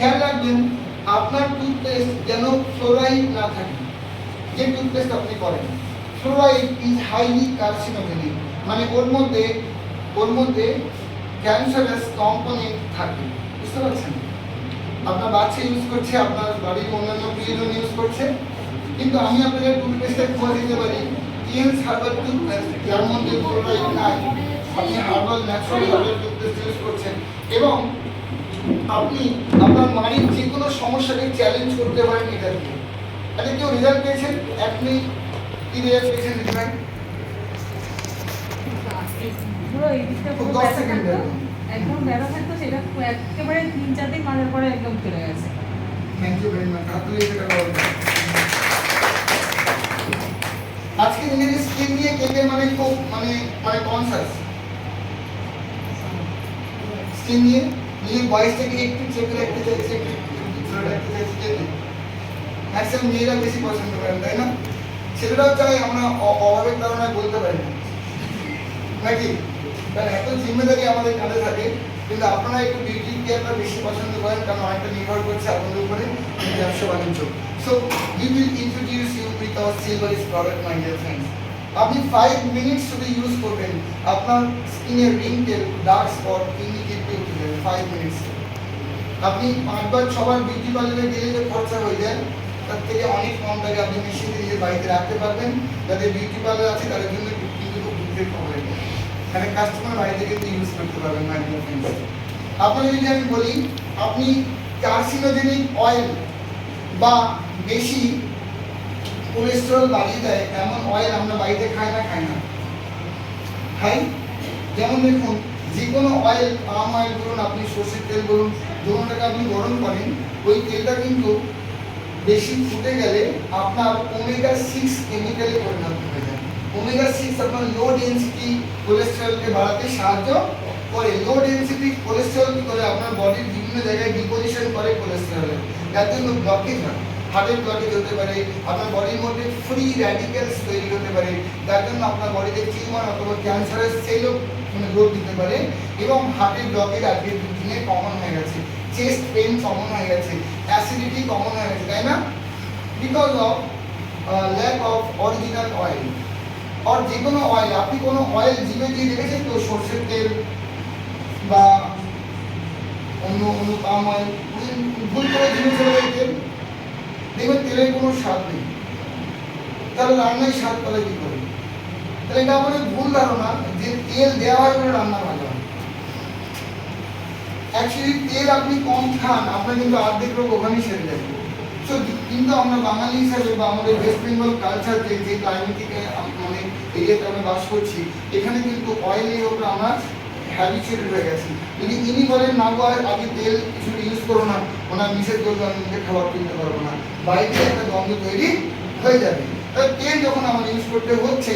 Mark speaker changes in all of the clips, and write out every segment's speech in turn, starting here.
Speaker 1: খেয়াল রাখবেন, আপনার টুথপেস্ট যেন ফ্লোরাইড না থাকে। যে টুথপেস্ট আপনি করেন, ফ্লোরাইড ইজ হাইলি কার্সিনোজেনিক মানে ওর মধ্যে ওর মধ্যে ক্যান্সারাস কম্পোনেন্ট থাকে। বুঝতে পারছেন? আপনার বাচ্চা ইউজ করছে, আপনার বাড়ির অন্যান্য প্রিয়জন ইউজ করছে। কিন্তু আমি আপনাদের টুথপেস্টে খোঁজ দিতে পারি। টিএনস হার্বাল টুথপেস্ট যার মধ্যে ফ্লোরাইড নাই, আপনি herbal natural herbal toothpaste use করছেন। এবং আপনি আপনার বাড়ির যে কোনো সমস্যাকে চ্যালেঞ্জ করতে পারেন এটা দিয়ে আচ্ছা কেউ রেজাল্ট পেয়েছেন? মিনিট কি রেজাল্ট পেয়েছেন দিদিভাই
Speaker 2: পুরো এই দিকটা পুরো
Speaker 1: দশ সেকেন্ড
Speaker 2: একদম ব্যথা থাকতো সেটা একেবারে তিন চার দিন মাঝের পরে একদম চলে গেছে।
Speaker 1: থ্যাংক ইউ ভেরি মাচ হাত এটা আজকে নিজের স্কিন নিয়ে কে কে মানে খুব মানে মানে কনসাস স্কিন নিয়ে নিজের বয়সটাকে একটু চেক রাখতে চাইছে একটু ধরে রাখতে ম্যাক্সিমাম মেয়েরা বেশি পছন্দ করেন তাই না? ছেলেরাও চাই আমরা অভাবের কারণে বলতে পারি না। নাকি? কারণ এত জিম্মেদারি আমাদের কাঁধে থাকে, কিন্তু আপনারা একটু বিউটি কেয়ারটা বেশি পছন্দ করেন, কারণ অনেকটা নির্ভর করছে আপনাদের উপরে ব্যবসা বাণিজ্য। So we will introduce you with our Silveris product my dear friends আপনি ফাইভ মিনিটস শুধু ইউজ করবেন, আপনার স্কিনের রিঙ্কেল ডার্ক স্পট যাবে ফাইভ মিনিটস আপনি পাঁচবার, ছবার বিউটি পার্লারে গেলে যে খরচা হয়ে যায়, তার থেকে অনেক কম টাকা আপনি মেশিন নিজের বাড়িতে রাখতে পারবেন। যাদের বিউটি পার্লার আছে, তাদের জন্য কিন্তু খুব বিশেষ খবর এটা মানে কাস্টমার বাড়িতে কিন্তু ইউজ করতে পারবেন মাই ডিয়ার আপনাকে যদি আমি বলি, আপনি কার্সিনোজেনিক অয়েল বা বেশি কোলেস্টেরল বাড়িয়ে দেয়, এমন অয়েল আমরা বাড়িতে খাই না খাই না। খাই? যেমন দেখুন যে কোনো অয়েল পাম অয়েল বলুন, আপনি সর্ষের তেল বলুন যখনটাকে আপনি গরম করেন, ওই তেলটা কিন্তু বেশি ফুটে গেলে আপনার ওমেগা সিক্স কেমিক্যালে পরিণত হয়ে যায়। ওমেগা সিক্স আপনার লো ডেন্সিটি কোলেস্টেরলকে বাড়াতে সাহায্য করে। লো ডেন্সিটি কোলেস্ট্রল কি করে? আপনার বডির বিভিন্ন জায়গায় ডিপোজিশন করে কোলেস্টেরল যার জন্য ব্লকেজ হয়। হার্টের ব্লকেজ হতে পারে, আপনার বডির মধ্যে ফ্রি র্যাডিক্যালস তৈরি হতে পারে যার জন্য আপনার বডিতে টিউমার অথবা ক্যান্সারের সেলও মানে গ্রোথ দিতে পারে এবং হার্টের ব্লকেজ আজকের দিনে কমন হয়ে গেছে। চেস্ট পেন কমন হয়ে গেছে অ্যাসিডিটি কমন হয়ে গেছে, তাই না? Because of lack of original oil আর যে কোনো অয়েল আপনি কোনো অয়েল জিভে দিয়ে দেখেছেন তো সর্ষের তেল বা অন্য অন্য পাম অয়েল ভুল করে জিভে চলে তেল দেখবেন তেলের কোনো স্বাদ নেই। তাহলে রান্নায় স্বাদ পেলে কি করে? তাহলে এটা আমাদের ভুল ধারণা যে তেল দেওয়া হয় বলে রান্না ভালো হয়। অ্যাকচুয়ালি তেল আপনি কম খান, আপনার কিন্তু অর্ধেক রোগ ওখানেই সেরে যাবে। সো কিন্তু আমরা বাঙালি হিসাবে বা আমাদের ওয়েস্ট বেঙ্গল কালচার যে যে ক্লাইমেটিকে মানে এরিয়াতে আমরা বাস করছি, এখানে কিন্তু অয়েলের ওপর আমরা হ্যাবিচুয়েটেড হয়ে গেছি। যদি ইনি বলেন, না আগে তেল কিছু ইউজ করো না, ওনার নিষেধ করবে আমি মুখে খাবার কিনতে পারব না। বাড়িতে একটা গন্ধ তৈরি হয়ে যাবে। তেল যখন আমার ইউজ করতে হচ্ছে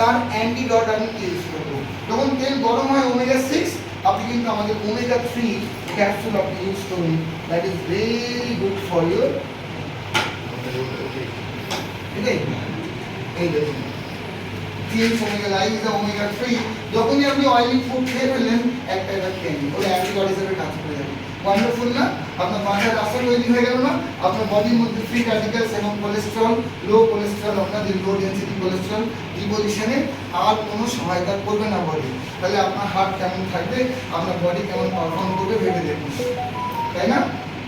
Speaker 1: তার অ্যান্টি অ্যান্টিডট আমি ইউজ করব? যখন তেল গরম হয় ওমেগা সিক্স আপনি কিন্তু আমাদের ওমেগা থ্রি ক্যাপসুল আপনি ইউজ করুন। That is very good for your এই দেখুন ওমেগা ইজ ওমেগা থ্রি যখনই আপনি অয়েলি ফুড খেয়ে ফেললেন একটা একটা খেয়ে নিন। ওটা অ্যান্টিবডি হিসেবে কাজ করে যাবে। ওয়ান্ডারফুল না? আপনার মাথার রাস্তা তৈরি হয়ে গেল না? আপনার বডির মধ্যে ফ্রি র্যাডিক্যালস এবং কোলেস্ট্রল লো কোলেস্ট্রল আপনাদের লো ডেন্সিটি কোলেস্ট্রল ডিপোজিশনে আর কোনো সহায়তা করবে না বডি তাহলে আপনার হার্ট কেমন থাকবে? আপনার বডি কেমন পারফর্ম করবে ভেবে দেখুন। তাই না?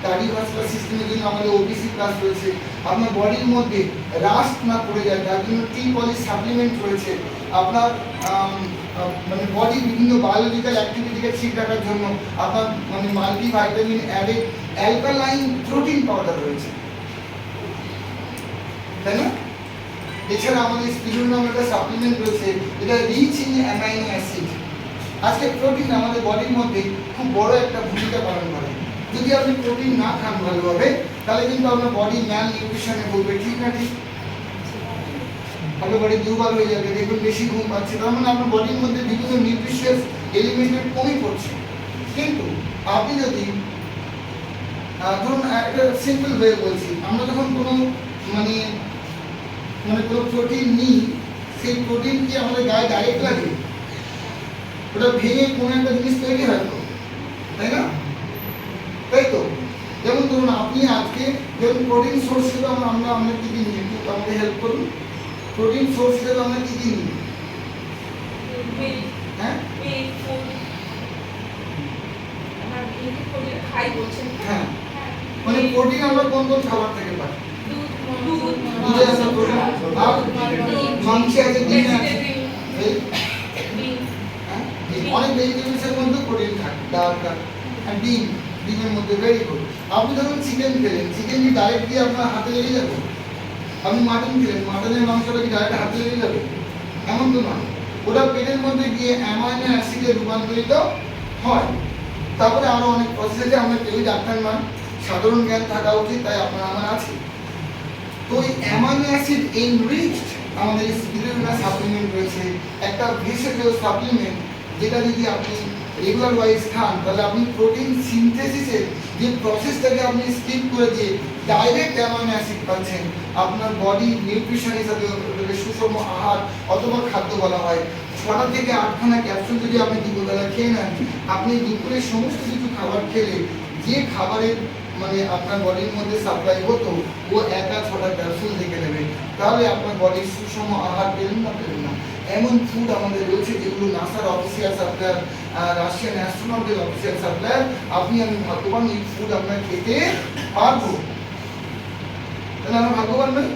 Speaker 1: কার্ডিওভাস্কুলার সিস্টেমের জন্য আমাদের ওবিসি প্লাস রয়েছে। আপনার বডির মধ্যে রাস্ট না পড়ে যায় তার জন্য টি পলি সাপ্লিমেন্ট রয়েছে। আপনার মানে বডি বিভিন্ন বায়োলজিক্যাল অ্যাক্টিভিটিকে ঠিক রাখার জন্য আপনার মানে multi vitamin added alkaline protein powder রয়েছে। তাই না? এছাড়া আমাদের স্পিরুল নামে একটা সাপ্লিমেন্ট রয়েছে, এটা রিচ ইন অ্যামাইনো অ্যাসিড আজকে প্রোটিন আমাদের বডির মধ্যে খুব বড় একটা ভূমিকা পালন করে। যদি আপনি প্রোটিন না খান ভালোভাবে, তাহলে কিন্তু আপনার বডি ম্যাল নিউট্রিশনে বলবে ঠিক না ঠিক? আপনার বডি দুর্বল হয়ে যাবে, দেখুন বেশি ঘুম পাচ্ছে, তার মানে আপনার বডির মধ্যে বিভিন্ন নিউট্রিশিয়াস এলিমেন্টের কমই পড়ছে। কিন্তু আপনি যদি ধরুন একটা সিম্পল ওয়ে বলছি, আমরা যখন কোনো মানে মানে কোনো প্রোটিন নিই, সেই প্রোটিন কি আমাদের গায়ে ডাইরেক্ট লাগে? ওটা ভেঙে কোনো একটা জিনিস তৈরি হয় তো, তাই না? তাই তো? যেমন ধরুন, আপনি আজকে, যেমন প্রোটিন সোর্স হিসেবে আমরা আমরা কী একটু আমাকে হেল্প করুন। প্রোটিন সোর্স হিসেবে আমরা কী কী নিই? হ্যাঁ?
Speaker 2: তো?
Speaker 1: হ্যাঁ। মানে প্রোটিন আমরা কোন কোন খাবার থেকে পাই?
Speaker 2: দুধ দুধ।
Speaker 1: দুধে আছে প্রোটিন। আর মাংসে আছে ডিমে আছে।
Speaker 2: ভেজিটেবল
Speaker 1: এই,
Speaker 2: ডিম
Speaker 1: হ্যাঁ, অনেক ভেজিটেবলসের মধ্যে প্রোটিন থাকে। ডাল ডাল। আর ডিম। ডিমের মধ্যে ভেরি গুড আপনি ধরুন চিকেন খেলেন। চিকেন কি ডাইরেক্ট দিয়ে আপনার হাতে লেগে যাবে? আপনি মাটন খেলেন মাটনের মাংসটা কি ডাইরেক্ট হাতে লেগে যাবে? এমন তো নয় ওটা পেটের মধ্যে গিয়ে অ্যামাইনো অ্যাসিডে রূপান্তরিত হয়। তারপরে আরও অনেক প্রসেস আছে। আমরা কেউই ডাক্তার নয়। সাধারণ জ্ঞান থাকা উচিত, তাই আপনার আমার আছে। তো এই অ্যামাইনো অ্যাসিড এনরিচড আমাদের স্পিরুলিনা সাপ্লিমেন্ট রয়েছে। একটা ভেষজ সাপ্লিমেন্ট যেটা যদি আপনি রেগুলার ওয়াইজ খান, তাহলে আপনি প্রোটিন সিনথেসিসের যে প্রসেসটাকে আপনি স্কিপ করে দিয়ে ডাইরেক্ট অ্যামাইনো অ্যাসিড পাচ্ছেন। আপনার বডি নিউট্রিশন হিসাবে সুষম আহার অথবা খাদ্য বলা হয়। ছটা থেকে আটখানা ক্যাপসুল যদি আপনি দুপুরবেলা খেয়ে নেন, আপনি দুপুরে সমস্ত কিছু খাবার খেলে যে খাবারের মানে আপনার বডির মধ্যে সাপ্লাই হতো, ও একা ছটা ক্যাপসুল থেকে নেবে। তাহলে আপনার বডির সুষম আহার পেলেন না পেলেন না। এমন ফুড আমাদের রয়েছে যেগুলো নাসার অফিসিয়াল সাপ্লায়ার রাশিয়ান অ্যাস্ট্রোনটদের অফিসিয়াল সাপ্লায়ার আপনি আমি ভাগ্যবান এই ফুড আমরা খেতে পারব। তাহলে আমরা ভাগ্যবান নই?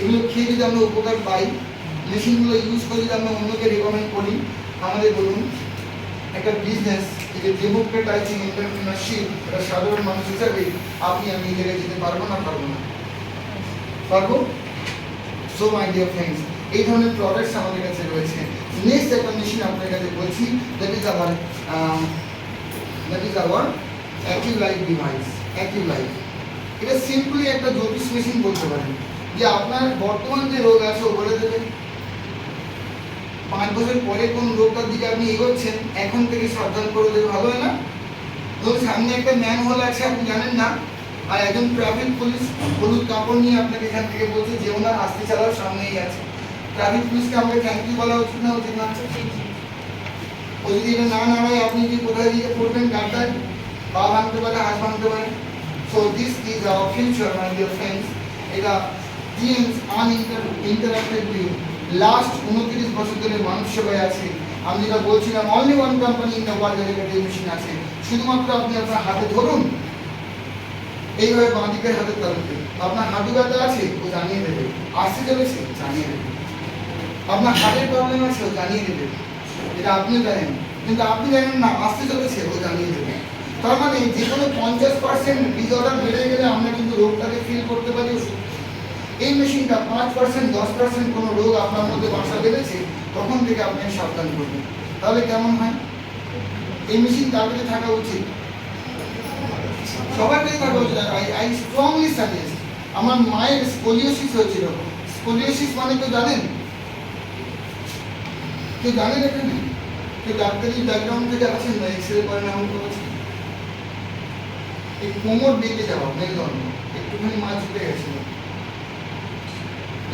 Speaker 1: এগুলো খেয়ে যদি আমরা উপকার পাই, মেশিনগুলো ইউজ করে যদি আমরা অন্যকে রেকমেন্ড করি, আমাদের বলুন, একটা বিজনেস যে ডেমোক্রেটাইজিং এন্টারপ্রিনারশিপ এটা সাধারণ মানুষ হিসাবে আপনি আমি এই জায়গায় যেতে পারব না পারব না? পারব? সো মাই ডিয়ার ফ্রেন্ডস এই ধরনের প্রোডাক্টস আমাদের কাছে রয়েছে। নেক্সট একটা মেশিন আপনার কাছে বলছি that is our that is our active life device active life এটা সিম্পলি একটা জ্যোতিষ মেশিন বলতে পারেন। যে আপনার বর্তমান যে রোগ আছে ও বলে দেবে পাঁচ বছর পরে কোন রোগটার দিকে আপনি এগোচ্ছেন, এখন থেকে সাবধান করে দেবে ভালো হয় না? ধরুন সামনে একটা ম্যান হল আছে, আপনি জানেন না? আর একজন ট্রাফিক পুলিশ হলুদ কাপড় নিয়ে আপনাকে এখান থেকে বলছে, যে ওনার আসতে চালাও, সামনেই আছে। ট্রাফিক পুলিশকে আমাকে থ্যাংক ইউ বলা উচিত না উচিত না, ও যদি এটা না নাড়ায়, আপনি যদি কোথায় গিয়ে পড়বেন? গাড্ডায় পা ভাঙতে পারে, হাত ভাঙতে পারে? So this is our future my dear friends এটা জিএমস আনইন্টার ইন্টারাক্টিভলি লাস্ট উনত্রিশ বছর ধরে মানুষ সেবায় আছে। আমি যেটা বলছিলাম only one company in the world যেটা মেশিন আছে। শুধুমাত্র আপনি আপনার হাতে ধরুন। এইভাবে বাঁ দিকের হাতের তালুতে। আপনার হাঁটু ব্যথা আছে, ও জানিয়ে দেবে। আসতে চলেছে, জানিয়ে দেবে। আপনার হার্টের প্রবলেম আছে, ও জানিয়ে দেবে। এটা আপনিও জানেন। কিন্তু আপনি জানেন না, আসতে চলেছে, ও জানিয়ে দেবে। তার মানে যে কোনো পঞ্চাশ পার্সেন্ট ডিসঅর্ডার বেড়ে গেলে আমরা কিন্তু রোগটাকে ফিল করতে পারি এই মেশিনটা পাঁচ পার্সেন্ট দশ পার্সেন্ট কোনো রোগ আপনার মধ্যে বাসা বেঁধেছে, তখন থেকে আপনি সাবধান করবেন। তাহলে কেমন হয়? এই মেশিন তার থাকা উচিত। সবার কাছে থাকা উচিত। আই আই স্ট্রংলি সাজেস্ট আমার মায়ের স্কোলিওসিস হয়েছিল। স্কোলিওসিস মানে কেউ জানেন? কেউ জানেন এখানে? কেউ ডাক্তারি ব্যাকগ্রাউন্ড থেকে আছেন না এক্স রে করেন, এমন কেউ আছেন? এই কোমর বেঁকে যাওয়া মেরুদণ্ড একটুখানি মাছ ঝুঁকে গেছিল।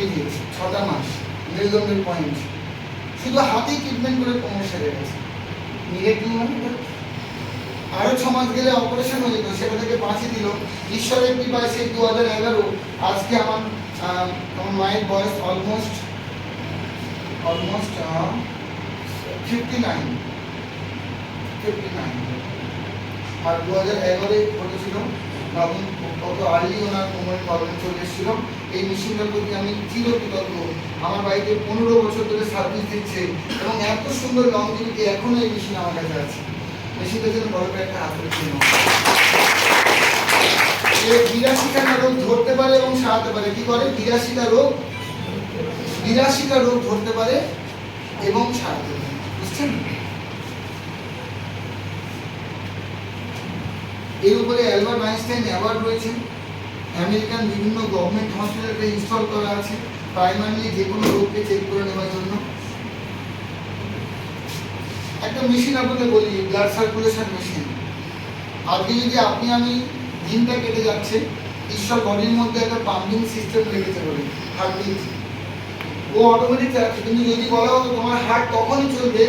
Speaker 1: এই যে ছটা মাস মেরুদণ্ডের পয়েন্ট শুধু হাতেই ট্রিটমেন্ট করে কোমর সেরে গেছে। মানে এটা? আরও ছ মাস গেলে অপারেশন হয়ে যেত, সেটা থেকে বাঁচিয়ে দিল। ঈশ্বরের কৃপায় সেই দু হাজার এগারো, আজকে আমার আমার মায়ের বয়স almost almost fifty nine fifty nine আর দু হাজার এগারোয় ঘটেছিল ভাবুন কত আর্লি ওনার কোমরের প্রবলেম চলে এসেছিল। এই মেশিনটার প্রতি আমি চিরকৃতজ্ঞ। আমার বাড়িতে পনেরো বছর ধরে সার্ভিস দিচ্ছে এবং এত সুন্দর লংজিভিটি এখনও এই মেশিন আমার কাছে আছে? মেশিনটার জন্য বড় একটা হাত করে ছিল বিরাশিটা রোগ ধরতে পারে এবং সারাতে পারে। কি করে? বিরাশিটা রোগ বিরাশিটা রোগ ধরতে পারে এবং সারাতে পারে। বুঝছেন? এর উপরে অ্যালবার্ট আইনস্টাইন অ্যাওয়ার্ড রয়েছে। আমেরিকান বিভিন্ন গভর্নমেন্ট হসপিটালে ইনস্টল করা আছে প্রাইমারিলি যে কোনো রোগকে চেক করে নেওয়ার জন্য। একটা মেশিন আপনাকে বলি ব্লাড সার্কুলেশন মেশিন আজকে যদি আপনি আমি দিনটা কেটে যাচ্ছে, ঈশ্বর বডির মধ্যে একটা পাম্পিং সিস্টেম রেখেছে বলে হার্টবিট ও অটোমেটিক চালাচ্ছে, কিন্তু যদি বলা হতো তোমার হার্ট তখনই চলবে,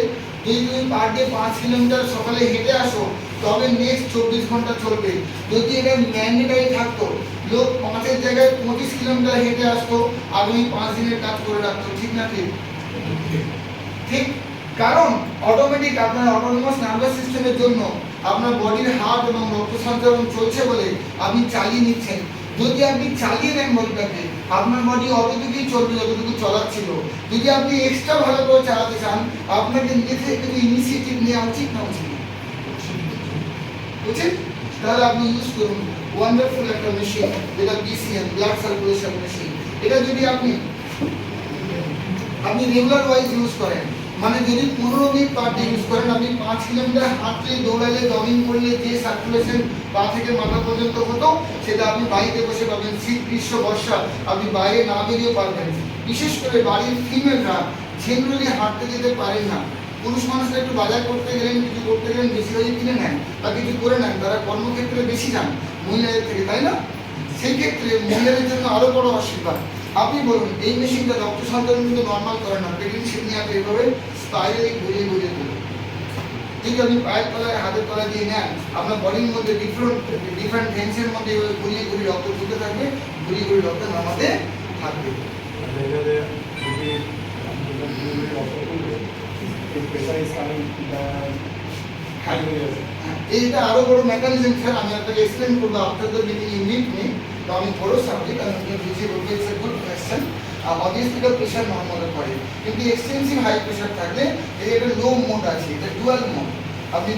Speaker 1: যদি তুমি পার ডে পাঁচ কিলোমিটার সকালে হেঁটে আসো তবে নেক্সট চব্বিশ ঘণ্টা চলবে। যদি এটা ম্যান্ডেটারি থাকতো, লোক পাঁচের জায়গায় পঁচিশ কিলোমিটার হেঁটে আসতো আগামী পাঁচ দিনের কাজ করে রাখতো, ঠিক না ঠিক? ঠিক? কারণ অটোমেটিক আপনার অটোনোমাস নার্ভাস সিস্টেমের জন্য আপনার বডির হার্ট এবং রক্ত সঞ্চালন চলছে বলে আপনি চালিয়ে নিচ্ছেন। যদি আপনি চালিয়ে নেন বডিটাকে, আপনার বডি অতটুকুই চলবে যতটুকু চলার ছিল। যদি আপনি এক্সট্রা ভালো করে চালাতে চান, আপনাকে নিজে থেকে ইনিশিয়েটিভ নেওয়া উচিত না উচিত? না? উচিত তাহলে আপনি ইউজ করুন। ওয়ান্ডারফুল একটা মেশিন যেটা বিসিএম ব্লাড সার্কুলেশন মেশিন এটা যদি আপনি আপনি রেগুলার ওয়াইজ ইউজ করেন মানে যদি পনেরো মিনিট পার ডে ইউজ করেন, আপনি পাঁচ কিলোমিটার হাঁটলে, দৌড়ালে জগিং করলে, যে সার্কুলেশন পা থেকে মাথা পর্যন্ত হতো, সেটা আপনি বাড়িতে বসে পাবেন। শীত, গ্রীষ্ম, বর্ষা, আপনি বাইরে না বেরিয়ে পারবেন। বিশেষ করে বাড়ির ফিমেলরা জেনারেলি হাঁটতে যেতে পারেন না। পুরুষ মানুষরা একটু বাজার করতে গেলেন, কিছু করতে গেলেন, বেশি হয়ে কিনে নেন বা কিছু করে নেন, তারা কর্মক্ষেত্রে বেশি যান মহিলাদের থেকে, তাই না? সেই ক্ষেত্রে মহিলাদের জন্য আরও বড় আশীর্বাদ। আপনি বলুন, এই মেশিনটা রক্ত সঞ্চালন কিন্তু নর্মাল করে না প্রেগনেন্সি নিয়ে আপনি এভাবে স্পাইরালি ঘুরিয়ে ঘুরিয়ে দেবেন যদি আপনি পায়ের তলায়, হাতের তলায় দিয়ে নেন, আপনার বডির মধ্যে ডিফারেন্ট ডিফারেন্ট ভেন্সের মধ্যে এভাবে ঘুরিয়ে ঘুরিয়ে রক্ত ঢুকে থাকবে, ঘুরিয়ে ঘুরিয়ে রক্ত নামাতে থাকবে। হ্যাঁ, এইটা আরও বড় মেকানিজম স্যার আমি আপনাকে এক্সপ্লেন করব after the meeting you meet তো আমি বড় সাবজেক্ট আমি আপনাকে বুঝিয়ে বলব it's a good question obviously এটা প্রেশার নর্মালে পড়ে কিন্তু এক্সটেন্সিভ হাই প্রেশার থাকলে এই একটা লো মোড আছে এটা ডুয়াল মোড আপনি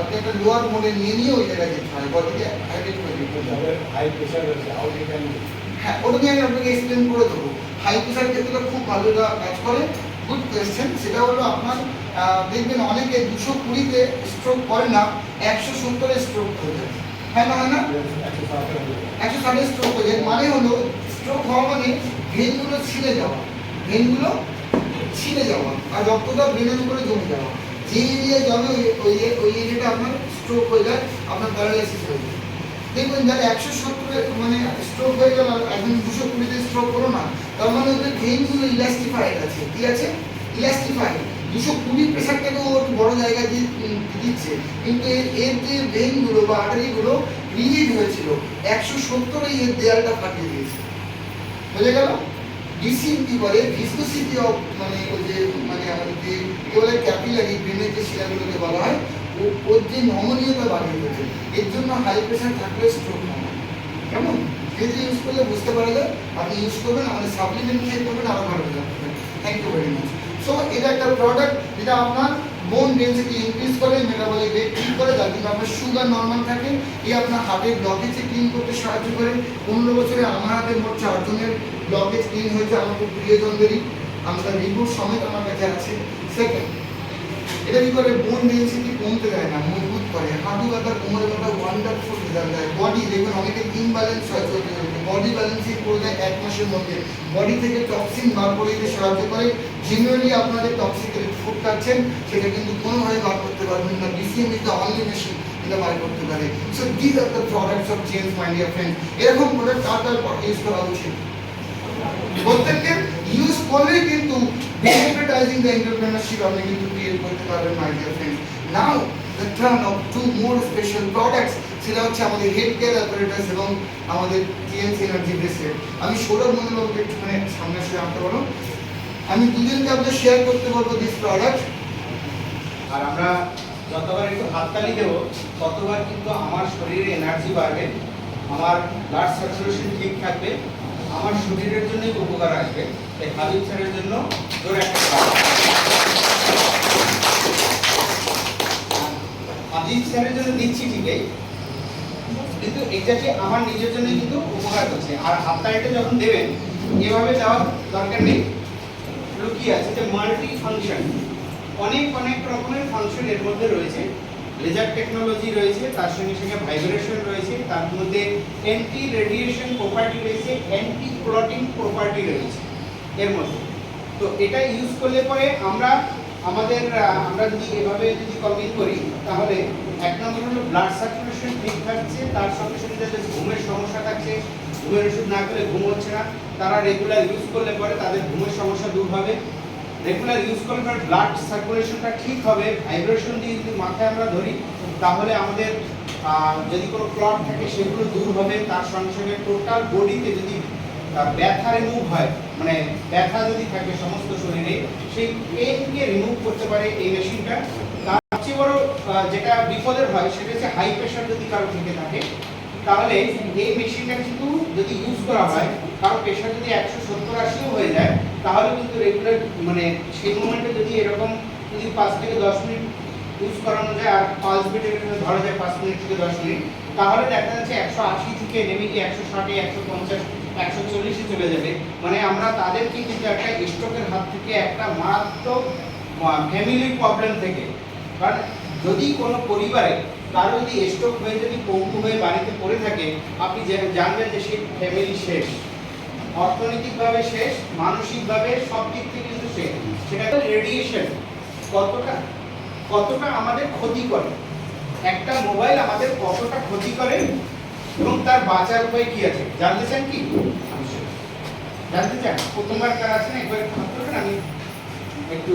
Speaker 1: আপনি একটা লোয়ার মোডে নিয়ে নিয়ে ওই জায়গায় যেতে হয় বডিকে হাইড্রেট করে দিতে হয় হ্যাঁ ওটা নিয়ে আমি আপনাকে এক্সপ্লেন করে দেবো। হাই প্রেশার ক্ষেত্রে খুব ভালো কাজ করে। গুড কোয়েশ্চেন সেটা হলো আপনার দেখবেন অনেকে দুশো কুড়িতে স্ট্রোক করে না, একশো সত্তরে স্ট্রোক হয়ে যায়। হ্যাঁ না, হয় না? একশো ষাটে স্ট্রোক হয়ে যায়। মানে হলো স্ট্রোক হওয়া মানে ভেনগুলো ছিঁড়ে যাওয়া। ভেনগুলো ছিঁড়ে যাওয়া আর রক্তটা ব্রেনের উপরে জমে যাওয়া। যে এরিয়া জমে, ওই- ওই ওই এরিয়াটা আপনার স্ট্রোক হয়ে যায়, আপনার প্যারালাইসিস হয়ে যায়। দেখবেন যারা একশো সত্তরে মানে স্ট্রোক হয়ে গেল একজন দুশো কুড়িতে স্ট্রোক করো না, তার মানে ওদের ভেইনগুলো ইলাস্টিফাইড আছে। কি আছে? ইলাস্টিফাইড দুশো কুড়ি প্রেশারটাকেও একটু বড় জায়গা দিয়ে দিচ্ছে। কিন্তু এর- এর যে ভেইনগুলো বা আর্টারিগুলো রিজিড হয়েছিল, একশো সত্তরে এর দেয়ালটা ফাটিয়ে দিয়েছে। বুঝে গেল? ডিসিম কি বলে ভিসকোসিটি অফ মানে ওই যে মানে আমাদের যে, কি বলে ক্যাপিলারি ব্রেনের যে শিরাগুলোকে বলা হয় ওর যে নমনীয়তা বাড়িয়ে দিয়েছে, এর জন্য হাই প্রেশার থাকলে স্ট্রোক হয়। কেমন? যদি ইউজ করলে বুঝতে পারা যায়, আপনি ইউজ করবেন আমাদের সাপ্লিমেন্ট খেয়ে করবেন আরও ভালো হয়ে যাবে thank you very much so এটা একটা প্রোডাক্ট যেটা আপনার বোন ডেন্সিটি ইনক্রিজ করে মেটাবলিক রেট ঠিক করে, যার জন্য আপনার সুগার নর্মাল থাকে এই আপনার হার্টের ব্লকেজে ক্লিন করতে সাহায্য করে। পনেরো বছরে আমার হাতে মোট চারজনের ব্লকেজ ক্লিন হয়েছে, আমার খুব প্রিয়জনদেরই। আমরা রিপোর্ট সমেত আমার কাছে আছে। সেকেন্ড এটা কি করে? বোন ডেন্সিটি কমতে দেয় না, মজবুত করে। হাঁটু ব্যথা কোমরে ব্যথা ওয়ান্ডারফুল রেজাল্ট দেয়। বডি দেখবেন অনেকে ইমব্যালেন্স হয় চলতে চলতে বডি ব্যালেন্সিং করে দেয় এক মাসের মধ্যে। বডি থেকে টক্সিন বার করে দিতে সাহায্য করে। জেনারেলি আপনাদের টক্সিক ফুড খাচ্ছেন, সেটা কিন্তু কোনোভাবে বার করতে পারবেন না। DCM is the only machine যেটা বার করতে পারে। So this are the products of change my dear friend এরকম প্রোডাক্ট কার কার ইউজ করা উচিত? প্রত্যেককে ইউজ করলেই কিন্তু ডেমোক্রেটাইজিং দ্য এন্টারপ্রেনারশিপ আপনি কিন্তু ক্রিয়েট করতে পারবেন my dear friend now the turn of two more special products সেটা হচ্ছে আমাদের হেড কেয়ার অ্যাপারেটাস এবং আমাদের টিএনসি এনার্জি ব্রেসলেট আমি সৌরভ মন্ডলকে একটুখানি সামনে এসে আনতে পারো আমি দুজনকে আপনাদের শেয়ার করতে পারব দিস প্রোডাক্ট
Speaker 3: আর আমরা যতবার একটু হাততালি দেবো, ততবার কিন্তু আমার শরীরে এনার্জি বাড়বে, আমার ব্লাড সার্কুলেশন ঠিক থাকবে আমার শরীরের জন্যই উপকার আসবে। তাই হাবিব স্যারের জন্য হাবিব স্যারের জন্য দিচ্ছি ঠিকই, কিন্তু আমার নিজের জন্য কিন্তু উপকার করছে? আর হাততালিটা যখন দেবেন, এভাবে দেওয়ার দরকার নেই। লুকিয়ে আছে যে মাল্টি ফাংশন অনেক অনেক রকমের ফাংশন এর মধ্যে রয়েছে। লেজার টেকনোলজি রয়েছে, তার সঙ্গে সঙ্গে ভাইব্রেশন রয়েছে, তার মধ্যে অ্যান্টি রেডিয়েশন প্রপার্টি রয়েছে অ্যান্টি ক্লটিং প্রপার্টি রয়েছে এর মধ্যে। তো এটা ইউজ করলে পরে আমরা, আমাদের আমরা যদি এভাবে যদি কম্বিন করি, তাহলে এক নম্বর হলো ব্লাড সার্কুলেশন ঠিক থাকছে, তার সঙ্গে সঙ্গে যাদের ঘুমের সমস্যা থাকছে, ঘুমের ওষুধ না খেলে ঘুম হচ্ছে না, তারা রেগুলার ইউজ করলে পরে তাদের ঘুমের সমস্যা দূর হবে। রেগুলার ইউজ করলে পরে ব্লাড সার্কুলেশনটা ঠিক হবে ভাইব্রেশন দিয়ে যদি মাথায় আমরা ধরি, তাহলে আমাদের যদি কোনো ক্লট থাকে, সেগুলো দূর হবে। তার সঙ্গে সঙ্গে টোটাল বডিতে যদি ব্যথা রিমুভ হয় মানে ব্যথা যদি থাকে সমস্ত শরীরে, সেই পেনকে রিমুভ করতে পারে এই মেশিনটা তার সবচেয়ে বড় যেটা বিপদের হয়, সেটা হচ্ছে হাই প্রেশার যদি কারও থেকে থাকে তাহলে এই মেশিনটা কিন্তু যদি ইউজ করা হয় কারও প্রেশার যদি একশো সত্তর আশিও হয়ে যায়, তাহলে কিন্তু রেগুলার মানে সেই মোমেন্টে যদি এরকম যদি পাঁচ থেকে দশ মিনিট ইউজ করানো যায়, আর পাঁচ মিনিটের ধরা যায় পাঁচ মিনিট থেকে দশ মিনিট, তাহলে দেখা যাচ্ছে একশো আশি থেকে নেমে গিয়ে একশো ষাটে, একশো পঞ্চাশ, একশো চল্লিশে চলে যাবে। মানে আমরা তাদেরকে কিন্তু একটা স্ট্রোকের হাত থেকে একটা মারাত্মক ফ্যামিলির প্রবলেম থেকে। কারণ যদি কোনো পরিবারে কারও যদি স্ট্রোক হয়ে যদি পঙ্গু হয়ে বাড়িতে পড়ে থাকে, আপনি জানবেন যে সেই ফ্যামিলি শেষ। অর্থনৈতিকভাবে শেষ, মানসিকভাবে সব দিক থেকে কিন্তু শেষ। সেটা রেডিয়েশন কতটা? কতটা আমাদের ক্ষতি করে? একটা মোবাইল আমাদের কতটা ক্ষতি করে এবং তার বাঁচার উপায় কি আছে? জানতে চান কি? জানতে চান? প্রথমবার কার আছেন? একবার আমি একটু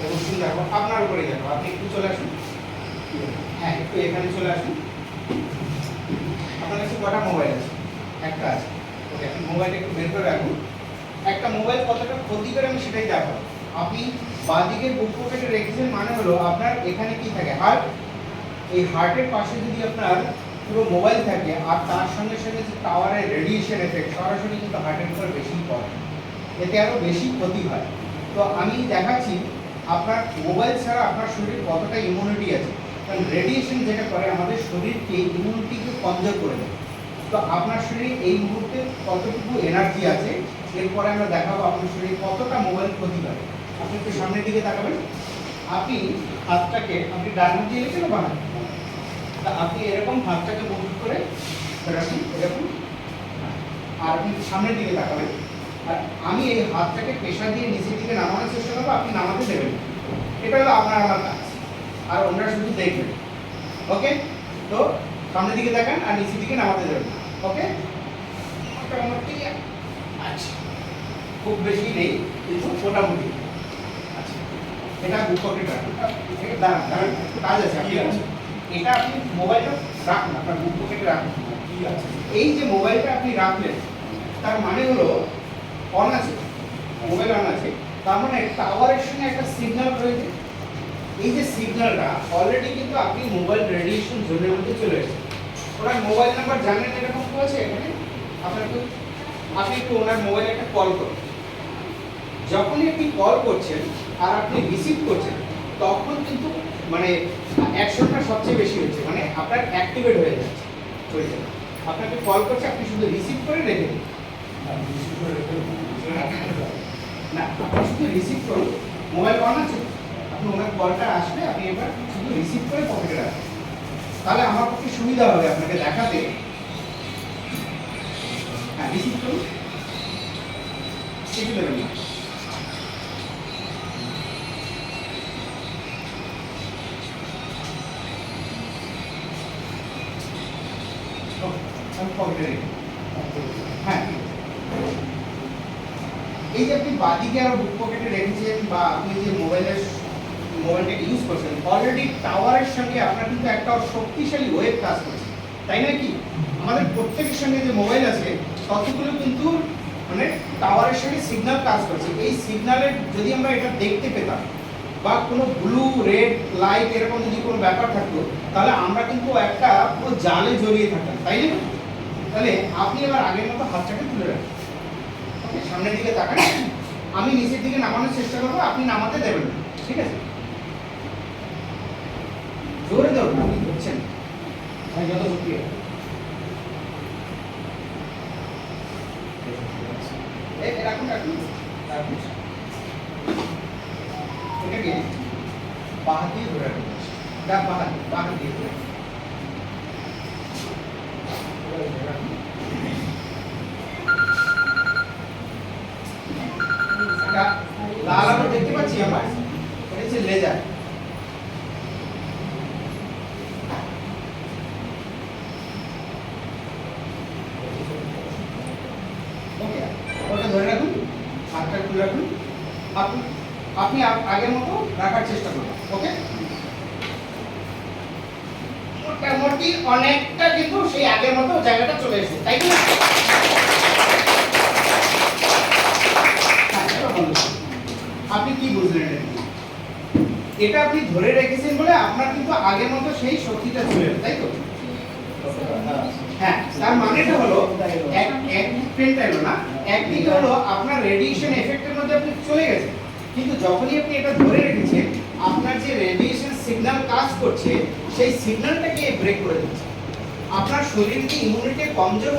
Speaker 3: কোশ্চেন দেখো আপনার উপরে দেখো আপনি একটু চলে আসুন। হ্যাঁ একটু এখানে চলে আসুন। আপনার কাছে কটা মোবাইল আছে? একটা আছে। ওকে আপনি মোবাইলটা একটু বের করে রাখুন। একটা মোবাইল কতটা ক্ষতি করে আমি সেটাই দেখাবো। আপনি বাঁদিকে বুক পকেটে রেখেছেন মানে হলো আপনার এখানে কি থাকে? হার্ট এই হার্টের পাশে যদি আপনার পুরো মোবাইল থাকে, আর তার সঙ্গে সঙ্গে যে টাওয়ারের রেডিয়েশন এফেক্ট সরাসরি কিন্তু হার্টের উপর বেশি পড়ে। এতে আরও বেশি ক্ষতি হয়। তো আমি দেখাচ্ছি, আপনার মোবাইল ছাড়া আপনার শরীরে কতটা ইমিউনিটি আছে? কারণ রেডিয়েশন যেটা করে, আমাদের শরীরকে ইমিউনিটিকে কমজোর করে দেয়। তো আপনার শরীরে এই মুহূর্তে কতটুকু এনার্জি আছে, এরপরে আমরা দেখাবো আপনার শরীরে কতটা মোবাইল ক্ষতি করে। আপনি একটু সামনের দিকে তাকাবেন। আপনি হাতটাকে, আপনি ডান দিয়ে রেখে না বাঁ হাত? তা আপনি এরকম হাতটাকে মুভ করে রাখুন, এরকম। আর আপনি সামনের দিকে তাকাবেন। আর আমি এই হাতটাকে প্রেশার দিয়ে নিচের দিকে নামানোর চেষ্টা করব, আপনি নামাতে দেবেন এটা হলো আপনার, আমার কাজ। আর ওনারা শুধু দেখবেন। ওকে তো সামনের দিকে দেখান আর নিচের দিকে নামাতে দেবেন ওকে মোটামুটি আচ্ছা। খুব বেশি নেই, কিন্তু মোটামুটি। আচ্ছা। এটা বুক পকেট রাখুন দাঁড়ান দাঁড়ান কাজ আছে, আপনি এটা আপনি মোবাইলটা রাখুন, আপনার বুক পকেটে রাখুন। এই যে মোবাইলটা আপনি রাখলেন, তার মানে হলো অন আছে মোবাইল অন আছে। তার মানে টাওয়ারের সঙ্গে একটা সিগন্যাল রয়েছে। এই যে সিগন্যালটা অলরেডি কিন্তু আপনি মোবাইল রেডিয়েশন জোনের মধ্যে চলে এসেছে ওনার মোবাইল নাম্বার জানেন এরকম কেউ আছে এখানে? আপনার আপনি একটু ওনার মোবাইলে একটা কল করুন। যখনই আপনি কল করছেন আর আপনি রিসিভ করছেন তখন কিন্তু মানে অ্যাকশনটা সবচেয়ে বেশি হচ্ছে। মানে আপনার অ্যাক্টিভেট হয়ে যাচ্ছে হয়ে যাবে আপনাকে কল করছে আপনি শুধু রিসিভ করে রেখে দিন। না আপনি শুধু রিসিভ করুন। মোবাইল অন আছে? আপনি ওনার কলটা আসবে, আপনি এবার শুধু রিসিভ করে পকেটে রাখবেন তাহলে আমার পক্ষে সুবিধা হবে আপনাকে দেখাতে। হ্যাঁ রিসিভ করুন। শিখে দেবেন না। হ্যাঁ এই যে আপনি বাদিকে আর বুক পকেটে রেখেছেন বা আপনি যে মোবাইলের মোবাইলটা ইউজ করছেন অলরেডি টাওয়ারের সঙ্গে আপনার কিন্তু একটা শক্তিশালী ওয়েব কাজ করছে। তাই না কি? আমাদের প্রত্যেকের সঙ্গে যে মোবাইল আছে, ততগুলো কিন্তু মানে টাওয়ারের সঙ্গে সিগন্যাল কাজ করছে। এই সিগন্যালের যদি আমরা এটা দেখতে পেতাম, বা কোনো ব্লু রেড লাইট এরকম যদি কোনো ব্যাপার থাকতো, তাহলে আমরা কিন্তু একটা পুরো জালে জড়িয়ে থাকতাম। তাই না তাহলে আপনি এবার আগের মতো হাতটাকে তুলে রাখুন। সামনের দিকে তাকান। আমি নিচের দিকে নামানোর চেষ্টা করব, আপনি নামাতে দেবেন ঠিক আছে? জোরে ধরুন আপনি ধরছেন আমি যত শক্তি আছে। এই, রাখুন রাখুন রাখুন এটাকে বাঁ হাত দিয়ে ধরে রাখুন ডান বাঁ হাত বাঁ হাত দিয়ে ধরে রাখুন। রাখুন। একটা লাল আলো দেখতে পাচ্ছি আমরা এটা হচ্ছে লেজার ওকে ওটা ধরে রাখুন হাতটা খুলে রাখুন আপনি আপনি আ- আগের মতো রাখার চেষ্টা করুন ওকে মোটামুটি অনেকটা কিন্তু সেই আগের মতো জায়গাটা চলে এসেছে, তাই না বলুন। আপনি কি বুঝলেন এটা? আপনি ধরে রেখেছেন বলে আপনার কিন্তু আগের মতো সেই শক্তিটা চলে এলো, তাই তো হ্যাঁ তার মানেটা হলো, এক এক পেনটা এলো না, একদিকে হলো আপনার রেডিয়েশন এফেক্টের মধ্যে আপনি চলে গেছেন কিন্তু যখনই আপনি এটা ধরে রেখেছেন, আপনার যে রেডিয়েশন সিগন্যাল কাজ করছে, সেই সিগন্যালটাকে ব্রেক করে দিচ্ছে। আপনার শরীর কি ইমিউনিটি কমজোর